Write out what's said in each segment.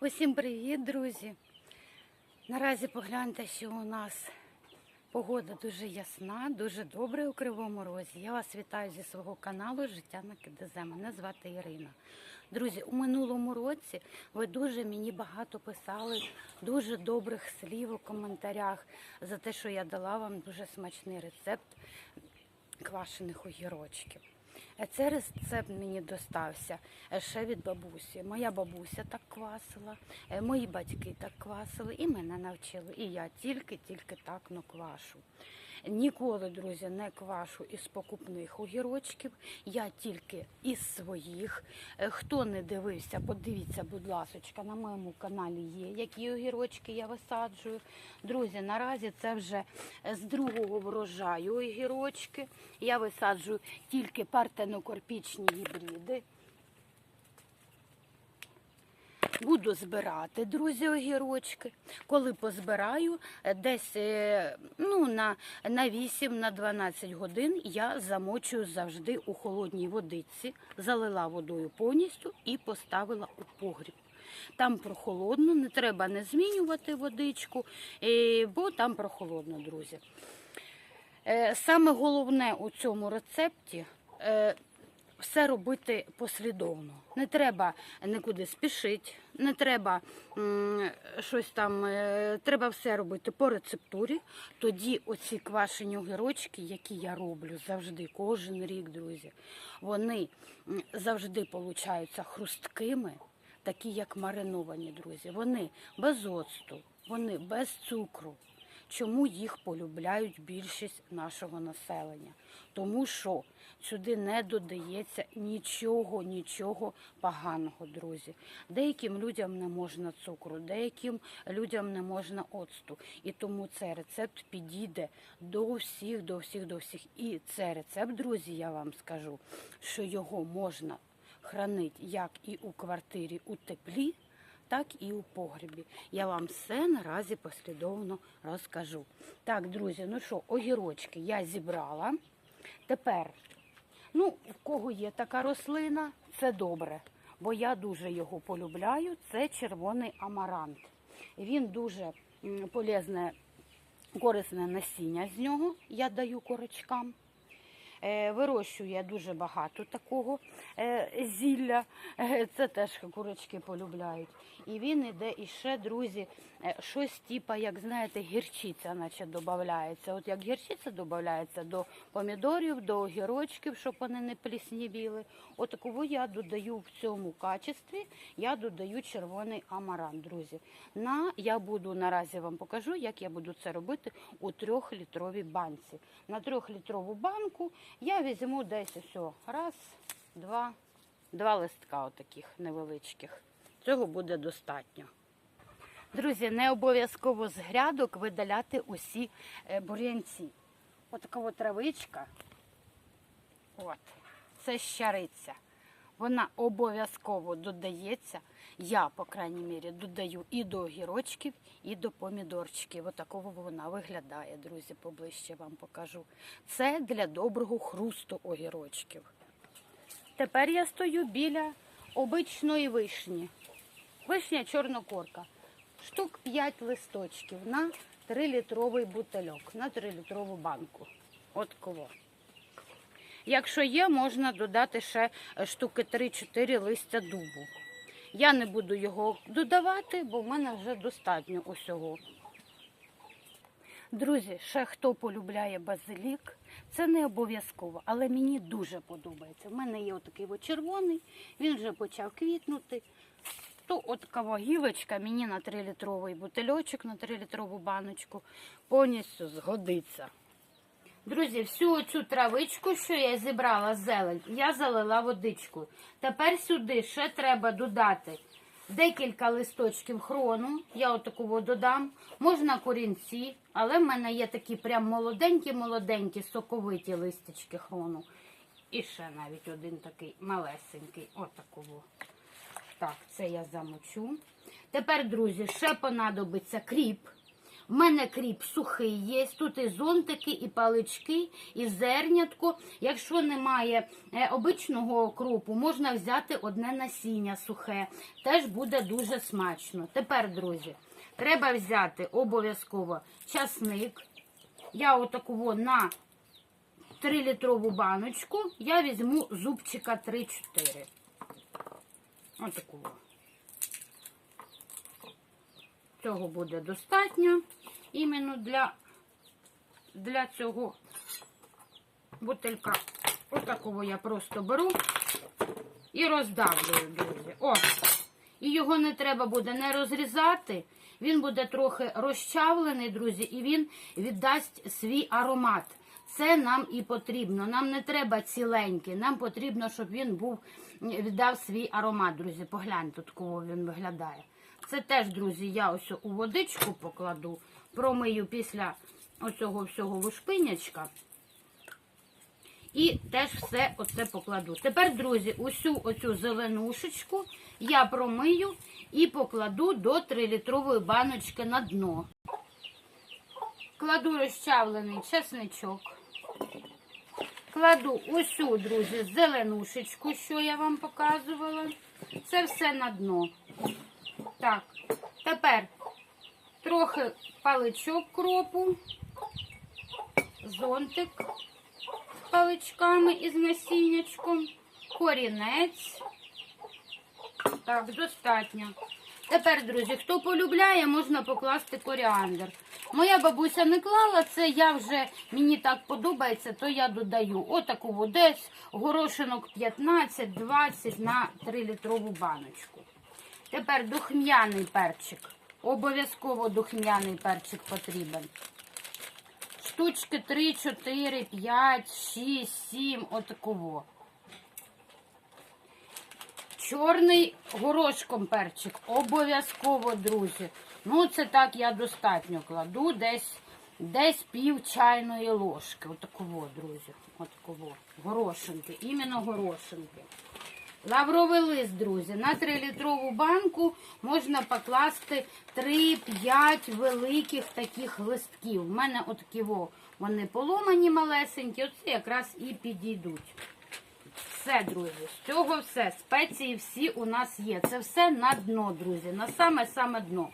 Усім привіт, друзі! Наразі погляньте, що у нас погода дуже ясна, дуже добре у Кривому Розі. Я вас вітаю зі свого каналу Життя на КДЗ. Мене звати Ірина. Друзі, у минулому році ви дуже мені багато писали дуже добрих слів у коментарях за те, що я дала вам дуже смачний рецепт квашених огірочків. Цей рецепт мені достався е, ще від бабусі. Моя бабуся так квасила, е, мої батьки так квасили і мене навчили. І я тільки-тільки так ну, квашу. Ніколи, друзі, не квашу із покупних огірочків, я тільки із своїх. Е, Хто не дивився, подивіться, будь ласочка, на моєму каналі є, які огірочки я висаджую. Друзі, наразі це вже з другого врожаю огірочки. Я висаджую тільки партенокорпічні гібриди. Буду збирати, друзі, огірочки. Коли позбираю, е, десь е, ну, на, на 8-12 годин я замочую завжди у холодній водиці, залила водою повністю і поставила у погріб. Там прохолодно, не треба не змінювати водичку, е, бо там прохолодно, друзі. Саме головне у цьому рецепті все робити послідовно. Не треба нікуди спішити, не треба щось там, е, треба все робити по рецептурі. Тоді оці квашені огірочки, які я роблю завжди, кожен рік, друзі, вони завжди получаються хрусткими, такі як мариновані, друзі. Вони без оцту, вони без цукру. Чому їх полюбляють більшість нашого населення? Тому що сюди не додається нічого, нічого поганого, друзі. Деяким людям не можна цукру, деяким людям не можна оцту. І тому цей рецепт підійде до всіх, до всіх, до всіх. І цей рецепт, друзі, я вам скажу, що його можна хранити як і у квартирі у теплі, так і у погребі. Я вам все наразі послідовно розкажу. Так, друзі, ну що, огірочки я зібрала. Тепер, ну, в кого є така рослина, це добре, бо я дуже його полюбляю. Це червоний амарант. Він дуже полезне, корисне насіння з нього. Я даю корочкам. Е, Вирощую я дуже багато такого е, зілля. Е, Це теж курочки полюбляють. І він іде іще, друзі, щось типа, як знаєте, гірчиця, наче додається. От як гірчиця додається до помідорів, до огірочків, щоб вони не пліснівіли. От таку я додаю в цьому качестві, я додаю червоний амарант, друзі. На я буду наразі вам покажу, як я буду це робити у трьохлітровій банці. На трьохлітрову банку я візьму десь усе. раз, два, два листка отаких невеличких. Цього буде достатньо. Друзі, не обов'язково з грядок видаляти усі е, бур'янці. Отака от травичка. От, це щариця. Вона обов'язково додається. Я, по крайній мірі, додаю і до огірочків, і до помідорчиків. Отакого вона виглядає, друзі, поближче вам покажу. Це для доброго хрусту огірочків. Тепер я стою біля обичної вишні. Вишня чорнокорка. Штук 5 листочків на 3-літровий бутильок, на 3-літрову банку. От кого. Якщо є, можна додати ще е, штуки 3-4 листя дубу. Я не буду його додавати, бо в мене вже достатньо усього. Друзі, ще хто полюбляє базилік, це не обов'язково, але мені дуже подобається. У мене є отакий от червоний, він вже почав квітнути. То от гілочка мені на 3-літровий бутильочок, на 3-літрову баночку повністю згодиться. Друзі, всю цю травичку, що я зібрала зелень, я залила водичкою. Тепер сюди ще треба додати декілька листочків хрону. Я отаку от додам. Можна корінці, але в мене є такі прям молоденькі-молоденькі, соковиті листочки хрону. І ще навіть один такий малесенький. Отакого. Так, це я замочу. Тепер, друзі, ще понадобиться кріп. В мене кріп сухий є. Тут і зонтики, і палички, і зернятко. Якщо немає е, обичного кропу, можна взяти одне насіння сухе. Теж буде дуже смачно. Тепер, друзі, треба взяти обов'язково часник. Я отакого на 3-літрову баночку я візьму зубчика 3-4. Отакого. Цього буде достатньо іменно для, для цього бутилька. Отакого я просто беру і роздавлюю, друзі. О! І його не треба буде не розрізати. Він буде трохи розчавлений, друзі, і він віддасть свій аромат. Це нам і потрібно. Нам не треба ціленький. Нам потрібно, щоб він був віддав свій аромат, друзі. Погляньте, тут кого він виглядає. Це теж, друзі, я ось у водичку покладу, промию після оцього всього лушпинячка. І теж все оце покладу. Тепер, друзі, усю оцю зеленушечку я промию і покладу до 3-літрової баночки на дно. Кладу розчавлений чесничок. Кладу усю, друзі, зеленушечку, що я вам показувала. Це все на дно. Так, тепер трохи паличок кропу, зонтик з паличками із насіннячком, корінець. Так, достатньо. Тепер, друзі, хто полюбляє, можна покласти коріандр. Моя бабуся не клала це, я вже мені так подобається, то я додаю. Отаку десь горошинок 15-20 на 3-літрову баночку. Тепер духм'яний перчик. Обов'язково духм'яний перчик потрібен. Штучки 3, 4, 5, 6, 7, отакого. Чорний горошком перчик. Обов'язково, друзі. Ну, це так я достатньо кладу. Десь десь пів чайної ложки. Отакого, друзі. Отакого. Горошинки. Іменно горошинки. Лавровий лист, друзі. На 3-літрову банку можна покласти 3-5 великих таких листків. У мене отакі во, вони поломані малесенькі, оце якраз і підійдуть. Все, друзі, з цього все. Спеції всі у нас є. Це все на дно, друзі, на саме-саме дно.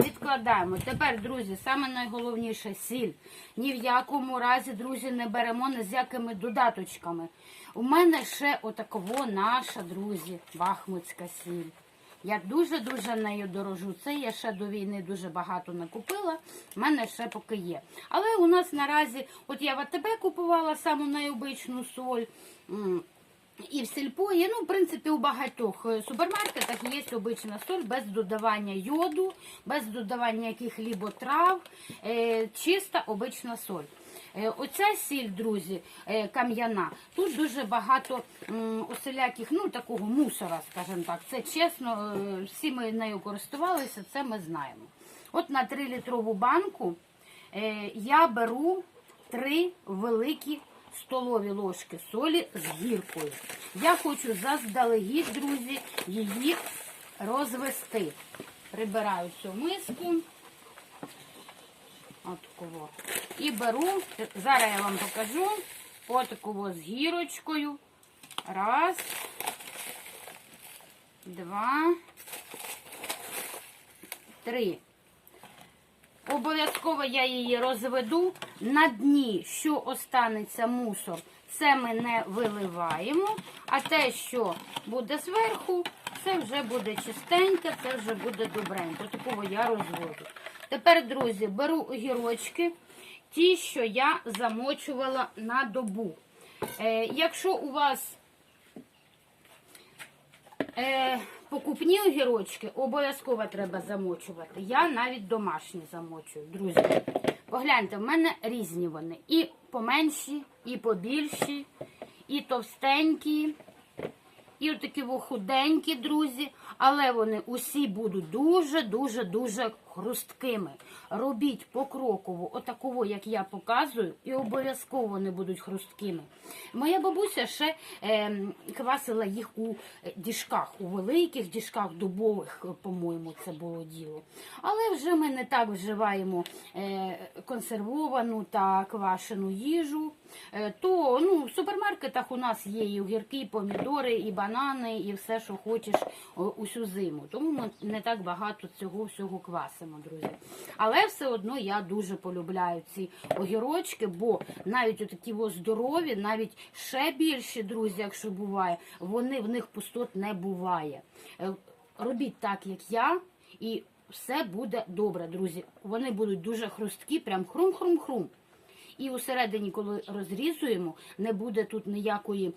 Відкладаємо. Тепер, друзі, саме найголовніше сіль. Ні в якому разі, друзі, не беремо ні з якими додаточками. У мене ще отаково наша, друзі, бахмутська сіль. Я дуже-дуже нею дорожу. Це я ще до війни дуже багато накупила. У мене ще поки є. Але у нас наразі, от я в АТБ купувала саму найобичну соль. І в сільпо є, ну, в принципі, у багатьох е, супермаркетах є обична соль без додавання йоду, без додавання яких-либо трав, е, чиста обична соль. Е, Оця сіль, друзі, кам'яна, тут дуже багато усіляких, ну, такого мусора, скажімо так. Це чесно, всі ми нею користувалися, це ми знаємо. От на 3-літрову банку я беру 3 великі столові ложки солі з гіркою. Я хочу заздалегідь, друзі, її розвести. Прибираю цю миску. Отакого. І беру, зараз я вам покажу, отакого з гірочкою. Раз, два, три. Обов'язково я її розведу. На дні, що останеться мусор, це ми не виливаємо. А те, що буде зверху, це вже буде чистеньке, це вже буде добренько. Такого я розводжу. Тепер, друзі, беру огірочки, ті, що я замочувала на добу. Е, якщо у вас Е, покупні огірочки обов'язково треба замочувати. Я навіть домашні замочую, друзі. Погляньте, в мене різні вони. І поменші, і побільші, і товстенькі, І отакі худенькі, друзі, але вони усі будуть дуже-дуже-дуже хрусткими. Робіть покроково, отаково, як я показую, і обов'язково вони будуть хрусткими. Моя бабуся ще е, квасила їх у е, діжках, у великих діжках дубових, по-моєму, це було діло. Але вже ми не так вживаємо е, консервовану та квашену їжу. Е, то ну, в супермаркетах у нас є і огірки, і помідори, і банани, і все, що хочеш усю зиму. Тому ми не так багато цього всього квасимо, друзі. Але все одно я дуже полюбляю ці огірочки, бо навіть отакі здорові, навіть ще більші, друзі, якщо буває, вони в них пустот не буває. Е, Робіть так, як я, і все буде добре, друзі. Вони будуть дуже хрусткі, прям хрум-хрум-хрум. І усередині, коли розрізуємо, не буде тут ніякої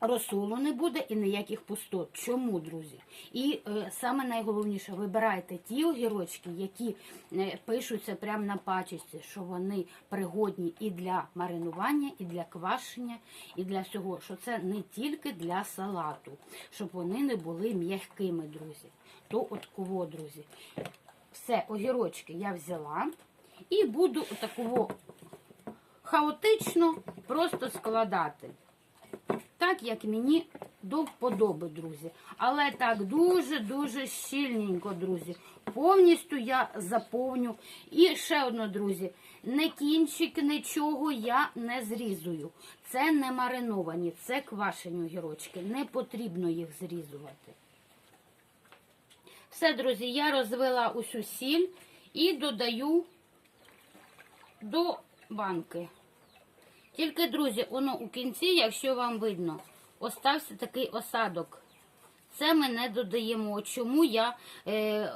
розсолу, не буде і ніяких пустот. Чому, друзі? І е, саме найголовніше, вибирайте ті огірочки, які е, пишуться прямо на пачці, що вони пригодні і для маринування, і для квашення, і для всього. Що це не тільки для салату, щоб вони не були м'якими, друзі. То от кого, друзі? Все, огірочки я взяла. І буду отакого хаотично просто складати. Так, як мені до вподоби, друзі. Але так дуже-дуже щільненько, друзі. Повністю я заповню. І ще одно, друзі, не кінчик, нічого я не зрізую. Це не мариновані, це квашені огірочки. Не потрібно їх зрізувати. Все, друзі, я розвела усю сіль і додаю до банки. Тільки, друзі, воно у кінці, якщо вам видно, остався такий осадок. Це ми не додаємо. Чому я е,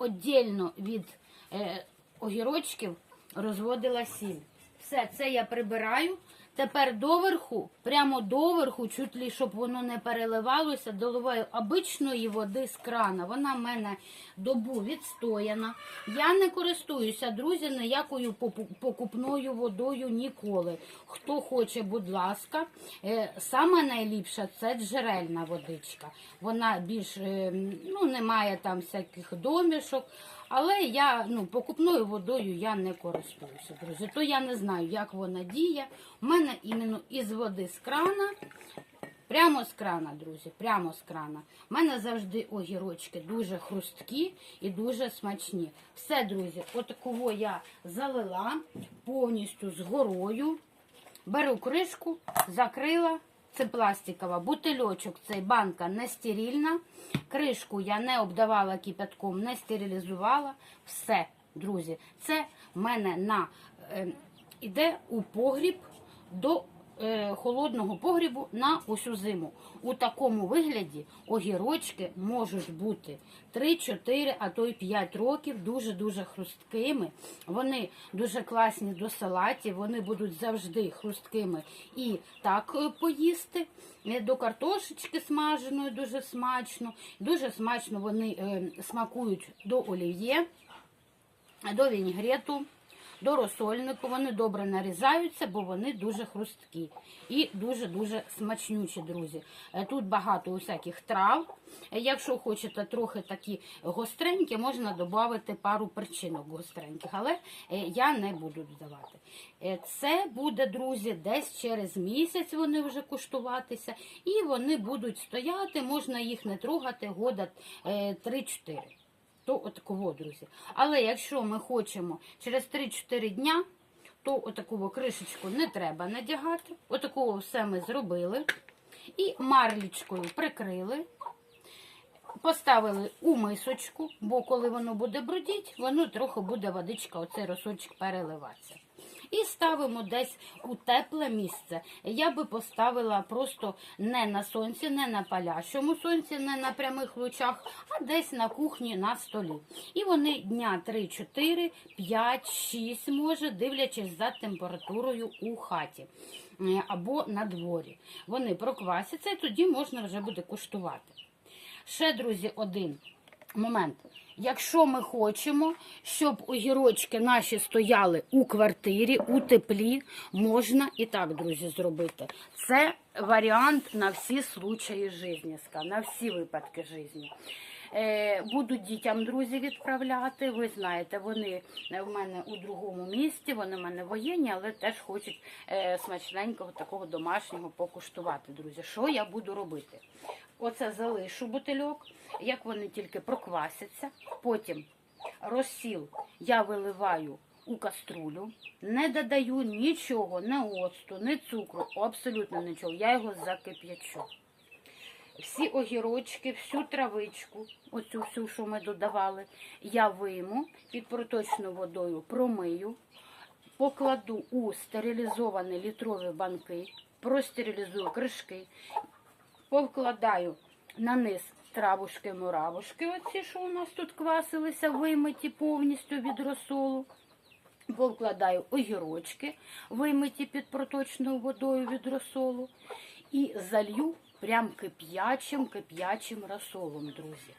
віддільно від е, огірочків розводила сіль. Все, це я прибираю. Тепер доверху, прямо доверху, чуть ли, щоб воно не переливалося, доливаю обичної води з крана. Вона в мене добу відстояна. Я не користуюся, друзі, ніякою покупною водою ніколи. Хто хоче, будь ласка. Е, Саме найліпша це джерельна водичка. Вона більш е, ну, має там всяких домішок. Але я ну, покупною водою я не користуюся, друзі. То я не знаю, як вона діє. У мене іменно із води з крана, прямо з крана, друзі, прямо з крана. У мене завжди огірочки дуже хрусткі і дуже смачні. Все, друзі, отакого я залила повністю з горою. Беру кришку, закрила. Це пластикова, бутильочок, цей банка не стерильна. Кришку я не обдавала кипятком, не стерилізувала. Все, друзі, це в мене на е, іде у погріб до холодного погрібу на усю зиму. У такому вигляді огірочки можуть бути 3-4, а то й 5 років, дуже-дуже хрусткими. Вони дуже класні до салатів, вони будуть завжди хрусткими і так е, поїсти. Е, До картошечки смаженої дуже смачно. Дуже смачно вони е, смакують до олів'є, до вінігрету, до розсольнику. Вони добре нарізаються, бо вони дуже хрусткі і дуже-дуже смачнючі, друзі. Е, Тут багато усяких трав. Е, Якщо хочете трохи такі гостренькі, можна додати пару перчинок гостреньких, але е, я не буду додавати. Це буде, друзі, десь через місяць вони вже куштуватися, і вони будуть стояти, можна їх не трогати года е, 3-4. То отакого, друзі. Але якщо ми хочемо через 3-4 дня, то отаку кришечку не треба надягати. Отакого все ми зробили. І марлічкою прикрили. Поставили у мисочку, бо коли воно буде брудіть, воно трохи буде водичка, оцей росочок переливатися. І ставимо десь у тепле місце. Я би поставила просто не на сонці, не на палящому сонці, не на прямих лучах, а десь на кухні на столі. І вони дня 3-4, 5-6 може, дивлячись за температурою у хаті е, або на дворі. Вони проквасяться і тоді можна вже буде куштувати. Ще, друзі, один момент. Якщо ми хочемо, щоб огірочки наші стояли у квартирі, у теплі, можна і так, друзі, зробити. Це варіант на всі случаї життя, на всі випадки життя. Е, Буду дітям друзі відправляти. Ви знаєте, вони в мене у другому місті, вони в мене воєнні, але теж хочуть е, смачненького такого домашнього покуштувати. Друзі, що я буду робити? Оце залишу бутильок, як вони тільки проквасяться. Потім розсіл я виливаю у каструлю, не додаю нічого, не оцту, не цукру, абсолютно нічого. Я його закип'ячу. Всі огірочки, всю травичку, оцю всю, що ми додавали, я вийму під проточною водою промию, покладу у стерилізовані літрові банки, простерилізую кришки, повкладаю на низ травушки-муравушки, оці, що у нас тут квасилися, вимиті повністю від розсолу. Повкладаю огірочки, вимиті під проточною водою від розсолу, і залью прям кип'ячим, кип'ячим розсолом, друзі.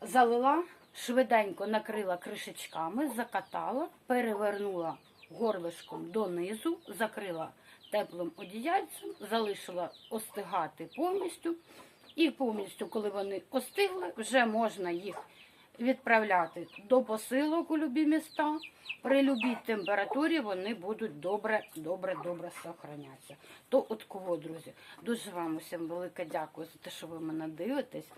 Залила, швиденько накрила кришечками, закатала, перевернула горлишком донизу, закрила теплим одіяльцем, залишила остигати повністю. І повністю, коли вони остигли, вже можна їх відправляти до посилок у любі міста. При любій температурі вони будуть добре, добре, добре сохранятися. То от кого, друзі, дуже вам усім велике дякую за те, що ви мене дивитесь,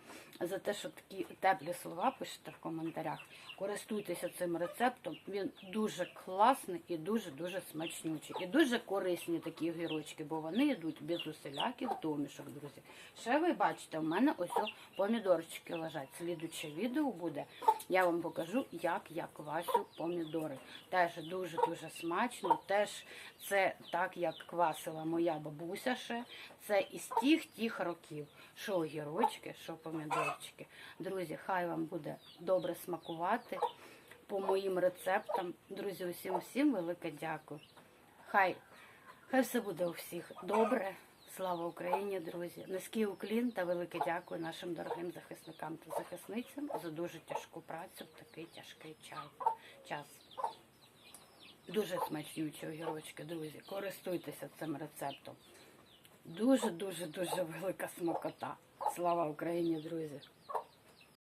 за те, що такі теплі слова пишете в коментарях. Користуйтеся цим рецептом. Він дуже класний і дуже дуже смачнючий. І дуже корисні такі огірочки, бо вони йдуть без усіляких домішок, друзі. Ще ви бачите, в мене ось помідорчики лежать. Слідуче відео буде. Я вам покажу, як я квасю помідори. Теж дуже-дуже смачно. Теж це так, як квасила моя бабуся ще. Це із тих тих років. Що огірочки, що помідорчики. Друзі, хай вам буде добре смакувати по моїм рецептам. Друзі, усім усім велике дякую. Хай, хай все буде у всіх добре. Слава Україні, друзі! Низький уклін та велике дякую нашим дорогим захисникам та захисницям за дуже тяжку працю в такий тяжкий час. Дуже смачнючі огірочки, друзі. Користуйтеся цим рецептом. Дуже, дуже, дуже велика смакота. Слава Україні, друзі!